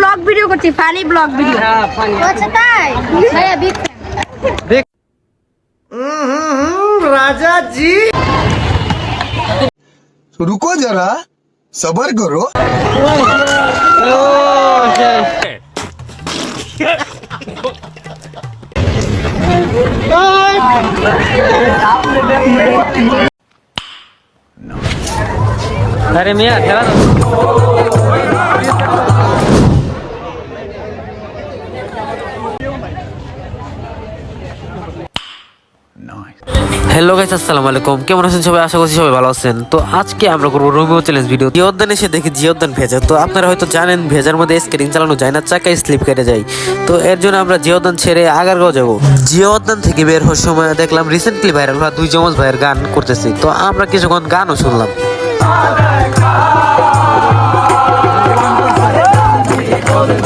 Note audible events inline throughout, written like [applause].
Blog video করছি funny blog video আচ্ছা তাই ভাইয়া বিগ रुको जरा सबर करो আরে মিয়া, খেলা হ্যালো গাইস আসসালামু আলাইকুম। কেমন আছেন সবাই? আশা করছি সবাই ভালো আছেন। তো আজকে আমরা করব রোমিও চ্যালেঞ্জ ভিডিও জিওদ্দান এসে দেখি জিওদ্দান ভেজা। তো আপনারা হয়তো জানেন, ভেজার মধ্যে স্কেটিং চালানো যায় না, চাকায় স্লিপ কেটে যায়। তো এর জন্য আমরা জিওদ্দান ছেড়ে আগারগাঁও যাব। জিওদ্দান থেকে বের হওয়ার সময় দেখলাম রিসেন্টলি ভাইরাল হওয়া দুই জমজ ভাইয়ের গান করতেছি। তো আমরা কিছুক্ষণ গানও শুনলাম। Oh,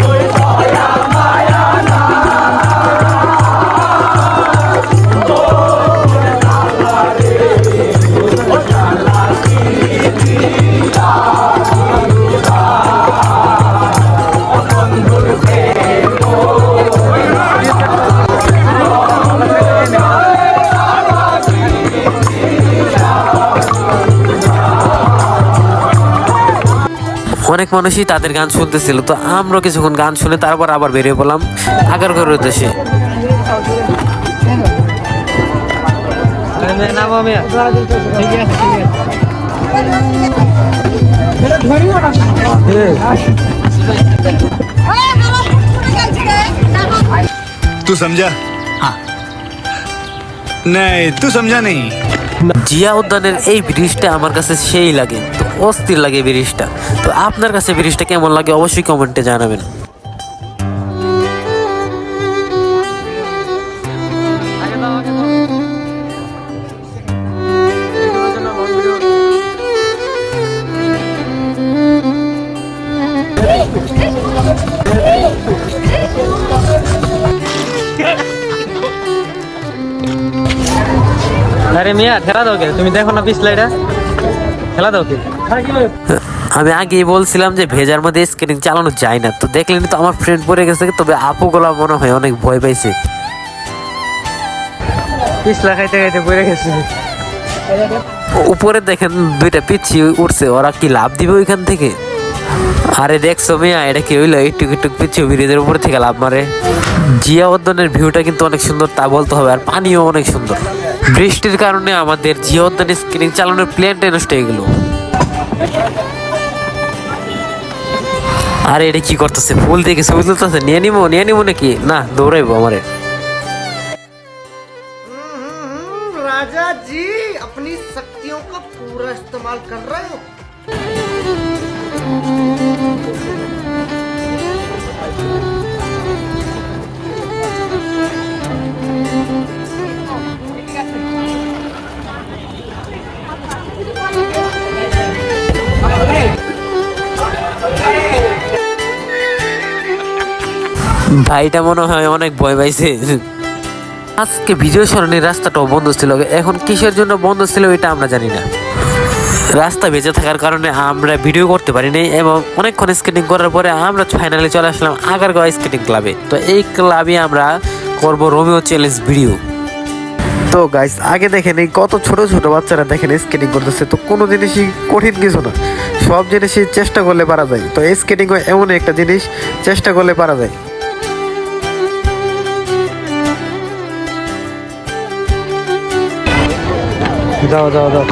অনেক মানুষই তাদের গান শুনতেছিল তো আমরা কিছুক্ষণ গান শুনে তারপর আবার বেরিয়ে পড়লাম আগারগাঁওয়ের উদ্দেশ্যে तू समझा हाँ नहीं तू समझा नहीं জিয়া উদ্যানের এই ব্রিজটা আমার কাছে সেই লাগে তো অস্থির লাগে ব্রিজটা। তো আপনার কাছে ব্রিজটা কেমন লাগে অবশ্যই কমেন্টে জানাবেন। আরে মিয়া, খেলা দাও কে? তুমি দেখো না পিছলাইটা। খেলা দাও কে? আমি আগেই বলছিলাম যে ভেজার মধ্যে স্কেটিং চালানো যায় না। তো দেখলেন তো আমার ফ্রেন্ড পড়ে গেছে তবে আপু গোলা মনে হয় অনেক ভয় পাইছে। পিছলা খাইতে খাইতে পড়ে গেছে। উপরে দেখেন দুইটা পিচ্ছি উঠছে ওরা কি লাভ দিবে ওইখান থেকে? আরে দেখছ মিয়া এটা কি হইল? একটু একটু পিচ্ছি ব্রিজের উপর থেকে লাভ মারে। জিয়া উদ্যানের ভিউটা কিন্তু অনেক সুন্দর তা বলতে হবে আর পানিও অনেক সুন্দর। বৃষ্টির কারণে আমাদের জিয়া উদ্যানের স্ক্রিনিং চালানোর প্লেনটা নষ্ট হয়ে গেল। আরে এটা কি করতেছে ফুল দেখে ছবি তুলতেছে নিয়ে নিবো নিয়ে নিবো নাকি না দৌড়াইবো আমারে राजा जी अपनी शक्तियों का पूरा इस्तेमाल कर रहे हो ভাইটা মনে হয় অনেক ভয় পাইছে। আজকে বিজয় সরণির রাস্তাটাও বন্ধ ছিল। এখন কিসের জন্য বন্ধ ছিল এটা আমরা জানি না। রাস্তা ভেজে থাকার কারণে আমরা ভিডিও করতে পারিনি এবং অনেকক্ষণ স্কেটিং করার পরে আমরা ফাইনালি চলে আসলাম আগারগাঁও স্কেটিং ক্লাবে তো এই ক্লাবে আমরা করব রোমিও চ্যালেঞ্জ ভিডিও তো গাইস আগে দেখেন এই কত ছোট ছোট বাচ্চারা দেখেন স্কেটিং করতেছে। তো কোনো জিনিসই কঠিন কিছু না। সব জিনিসই চেষ্টা করলে পারা যায়। তো স্কেটিং এমন একটা জিনিস, চেষ্টা করলে পারা যায়। যাও যাও যাও।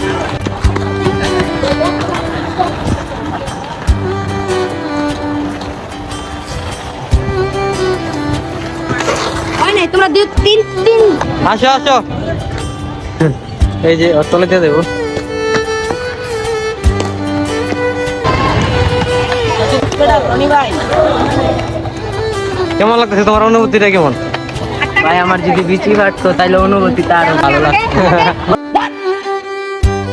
তোমরা দুই তিন তিন। আসো আসো। এই যে তলে দিয়ে দেবো। কেমন লাগতেছে তোমার অনুভূতিটা কেমন? ভাই আমার যদি বিচি ফাটতো তাহলে অনুভূতিটা আরও ভালো লাগতো। [laughs] [laughs]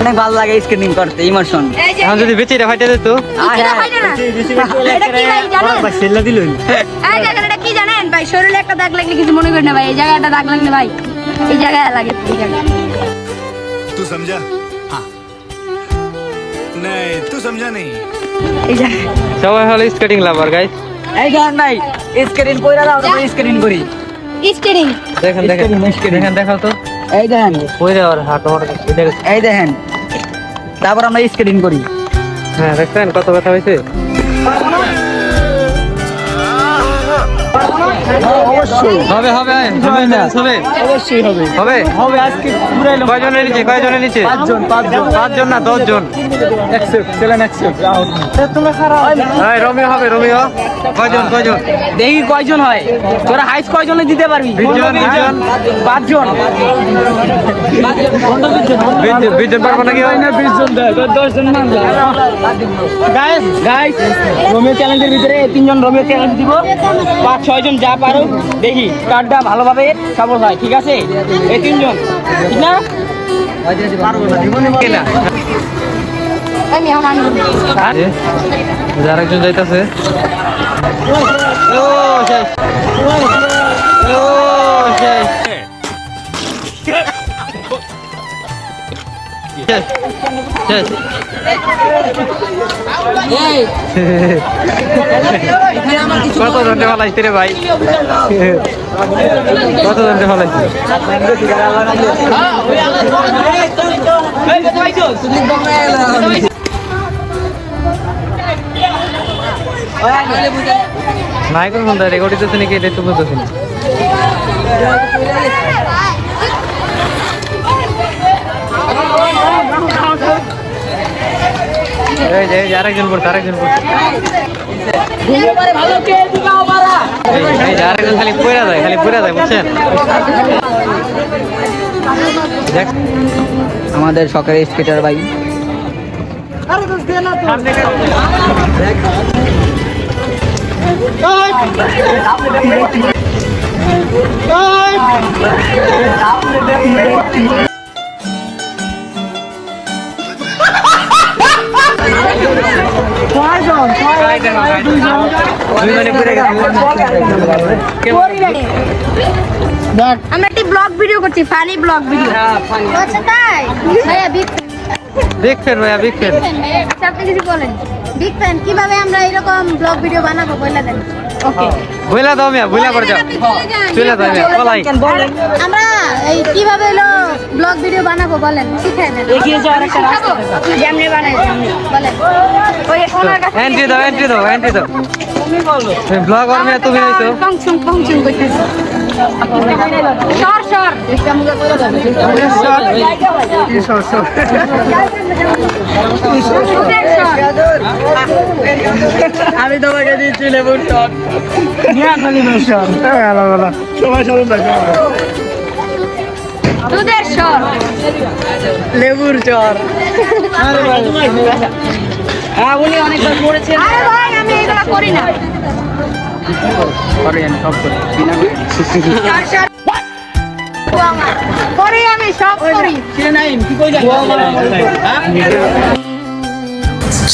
অনেক ভালো লাগে স্কেটিং করতে ইমোশন এই যে এখন যদি বেচিটা ফাইটে দিত এটা হয় না এটা কি ভাই জানেন সেল্লা দিল এই দেখেন এটা কি জানেন ভাই শরীরে একটা দাগ লাগলে কিছু মনে করেন না ভাই এই জায়গাটা দাগ লাগলে ভাই এই জায়গায় লাগে এই জায়গায় तू समझा हाँ नहीं तू समझा नहीं এই যে সবাই হলো স্কেটিং লাভার গাইস এই দেখেন ভাই স্ক্রিন কইরা দাও তারপরে স্ক্রিন করি স্টিরিং দেখেন দেখেন দেখেন দেখাও তো এই দেখেন। কইরে আর হাট হাট দেখেন এই দেখেন। তারপর আমরা স্ক্রিন করি। হ্যাঁ দেখছেন কত ব্যথা হয়েছে হবে হবে হবে না হবে। অবশ্যই হবে। হবে? হবে আজকে পুরাই লোক কয়জনের নিচে? কয়জনের নিচে? পাঁচজন পাঁচজন। পাঁচজন না দশ জন অ্যাকসেপ্ট চলেন অ্যাকসেপ্ট তুমি খারাপ। এই রমিও হবে রমিও। কয়জন কয়জন? দেখি কয়জন হয়। তোরা কয়জনে দিতে পারবি। বিশজন, বিশজন। পাঁচজন। বিশজন বিশজন পারব নাকি? বিশজন দশজন গাইস গাইস রোমিও চ্যালেঞ্জের ভিতরে তিনজন রোমিও চ্যালেঞ্জ দিব। পাঁচ ছয়জন যা পারো দেখি কার্ডটা ভালোভাবে সফল হয় ঠিক আছে এই তিনজন ঠিক না যার একজন যাইতাছে কত জনকে ফলাইছি রে ভাই? কত জনকে ফলাইছি? মাইক্রোফোন দা রেকর্ড দিতেছে নাকি? এটা তো বুঝতেছি না। এই যে আরেকজন পড়ছে আরেকজন পড়ছে। আরেকজন খালি পড়া যায় খালি পড়া যায় বুঝছেন? দেখ। আমাদের সরকারি স্কেটার ভাই। দুই আমরা একটি ব্লগ ভিডিও করছি ফানি ব্লগ ভিডিও। আচ্ছা তাই? ভাইয়া বিগ বিগ ফ্যান ভাইয়া বিগ ফ্যান আপনি কিছু বলেন। বিগ ফ্যান কীভাবে আমরা এরকম ব্লগ ভিডিও বানাবো বলে দেন। ওকে বইলা দাও মিয়া বইলা করে যাও চলে যাও মিয়া পলাই আমরা এই কীভাবে হলো ব্লগ ভিডিও বানাবো বলেন শিখাই দেন। এগিয়ে যাও আরেকটা রাস্তা যেমনে বানাই যেমনি। বলেন। ওই ওনার কাছে এন্ট্রি দাও এন্ট্রি দাও এন্ট্রি দাও। তুমি বলো। ব্লগ আর মিয়া তুমি হইতো ফাংশন ফাংশন করতেছে। আমি তোমাকে দিচ্ছি লেবুর লেবুর চর হ্যাঁ উনি অনেকবার করেছেন। করি না। সব করি সর সর করি আমি সব করি। কি কই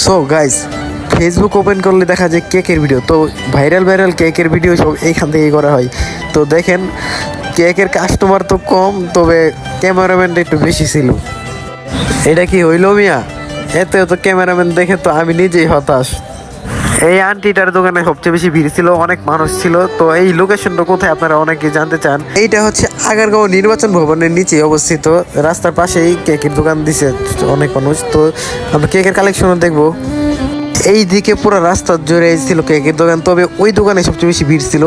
সো গাইস ফেসবুক ওপেন করলে দেখা যায় কেকের ভিডিও তো ভাইরাল ভাইরাল কেকের ভিডিও সব এইখান থেকেই করা হয়। তো দেখেন কেকের কাস্টমার তো কম তবে ক্যামেরাম্যানটা একটু বেশি ছিল। এটা কি হইল মিয়া? এত এত ক্যামেরাম্যান দেখে তো আমি নিজেই হতাশ। এই আন্টিটার দোকানে সবচেয়ে বেশি ভিড় ছিল, অনেক মানুষ ছিল। তো এই লোকেশনটা কোথায় আপনারা অনেকে জানতে চান? এইটা হচ্ছে আগারগাঁও নির্বাচন ভবনের নিচে অবস্থিত। রাস্তার পাশেই কেকের দোকান দিছে অনেক মানুষ। তো আমরা কেকের কালেকশনও দেখব। এই দিকে পুরো রাস্তা জুড়ে ছিল কেকের দোকান, তবে ওই দোকানে সবচেয়ে বেশি ভিড় ছিল।